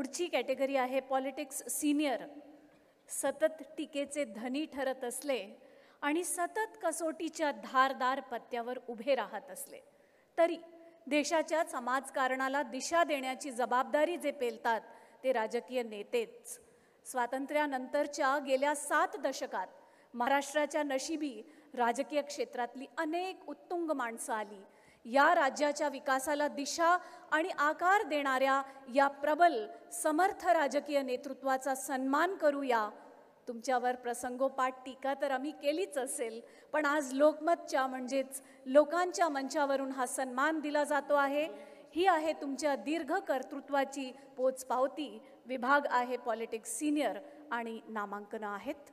पुढची कॅटेगरी आहे politics senior. सतत टीकेचे धनी ठरत असले आणि सतत कसोटीच्या धारदार पत्त्यावर उभे राहत असले तरी देशाच्या समाजकारणाला दिशा देण्याची जबाबदारी जे पेलतात ते राजकीय नेतेच. स्वातंत्र्यानंतरच्या गेल्या सात दशकात महाराष्ट्राच्या नशिबी राजकीय क्षेत्रातली अनेक उत्तुंग माणसं आली या राज्याच्या विकासाला दिशा आणि आकार देणाऱ्या या प्रबल समर्थ राजकीय नेतृत्वाचा सन्मान करूया. तुमच्यावर प्रसंगोपाठ टीका तर आम्ही केलीच असेल पण आज लोकमतच्या म्हणजेच लोकांच्या मंचावरून हा सन्मान दिला जातो आहे. ही आहे तुमच्या दीर्घ कर्तृत्वाची पोचपावती विभाग आहे पॉलिटिक्स सिनियर आणि नामांकनं आहेत.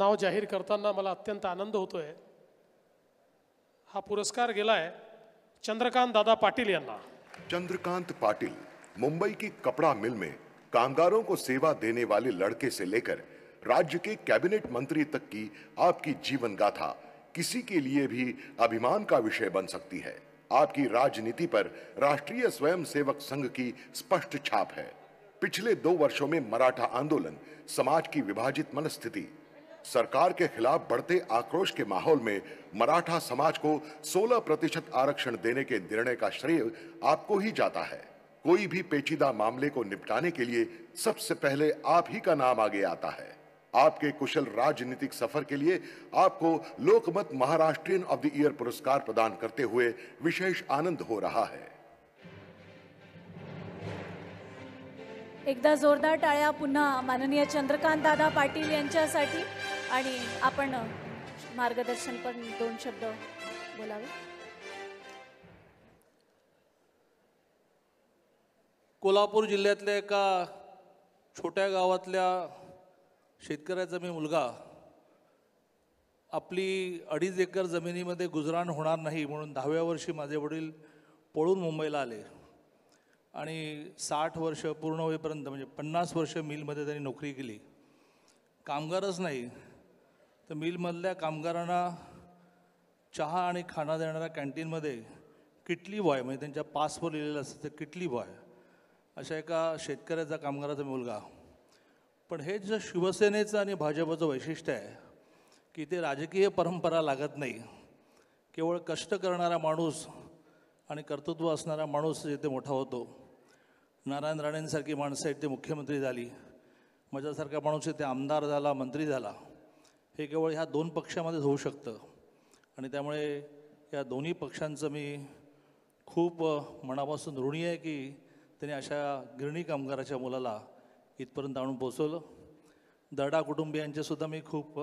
नाव जाहीर करताना मला अत्यंत आनंद होतोय. हा पुरस्कार गेलाय चंद्रकांत दादा पाटील यांना. चंद्रकांत पाटिल, मुंबई की कपड़ा मिल में कामगारों को सेवा देने वाले लड़के से लेकर राज्य के कैबिनेट मंत्री तक की आपकी जीवन गाथा किसी के लिए भी अभिमान का विषय बन सकती है। आपकी राजनीति पर राष्ट्रीय स्वयंसेवक संघ की स्पष्ट छाप है। पिछले दो वर्षों में मराठा आंदोलन समाज की विभाजित मनस्थिति सरकार के खिलाफ बढ़ते आक्रोश के माहौल में मराठा समाज को 16 प्रतिशत आरक्षण देने के निर्णय का श्रेय आपको ही जाता है। कोई भी पेचीदा मामले को निपटाने के लिए सबसे पहले आप ही का नाम आगे आता है। आपके कुशल राजनीतिक सफ़र के लिए आपको Lokmat Maharashtrian of the year पुरस्कार प्रदान करते हुए विशेष आनंद हो रहा है। एकदा जोरदार टाळ्या पुन्हा माननीय चंद्रकांत दादा पाटील यांच्यासाठी. आणि आपण मार्गदर्शन पण दोन शब्द बोलावे. कोल्हापूर जिल्ह्यातल्या एका छोट्या गावातल्या शेतकऱ्याचा मी मुलगा. आपली अडीच एकर जमिनीमध्ये गुजराण होणार नाही म्हणून दहाव्या वर्षी माझे वडील पळून मुंबईला आले. आणि साठ वर्ष पूर्ण होईपर्यंत म्हणजे पन्नास वर्ष मिलमध्ये त्यांनी नोकरी केली. कामगारच नाही. तर मिलमधल्या कामगारांना चहा आणि खाना देणाऱ्या कॅन्टीनमध्ये किटली बॉय म्हणजे त्यांच्या पासवर लिहिलेलं असतं ते किटली बॉय अशा एका शेतकऱ्याचा कामगाराचा मुलगा. पण हे जे शिवसेनेचं आणि भाजपचं वैशिष्ट्य आहे की ते राजकीय परंपरा लागत नाही. केवळ कष्ट करणारा माणूस आणि कर्तृत्व असणारा माणूस जिथे मोठा होतो. नारायण राणेंसारखी माणसं आहेत ते मुख्यमंत्री झाली माझ्यासारखा माणूस इथे आमदार झाला मंत्री झाला. हे केवळ ह्या दोन पक्षामध्येच होऊ शकतं. आणि त्यामुळे या दोन्ही पक्षांचं मी खूप मनापासून ऋणी आहे की त्यांनी अशा गिरणी कामगाराच्या मुलाला इथपर्यंत आणून पोचवलं दर्डा कुटुंबियांचेसुद्धा मी खूप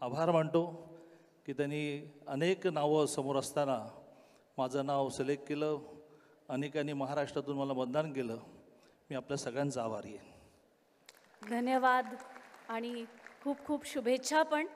आभार मानतो की त्यांनी अनेक नावं समोर असताना माझं नाव सिलेक्ट केलं अनेकांनी महाराष्ट्रातून मला मतदान केलं. मी आपल्या सगळ्यांचा आभारी आहे. धन्यवाद आणि खूप खूप शुभेच्छा पण.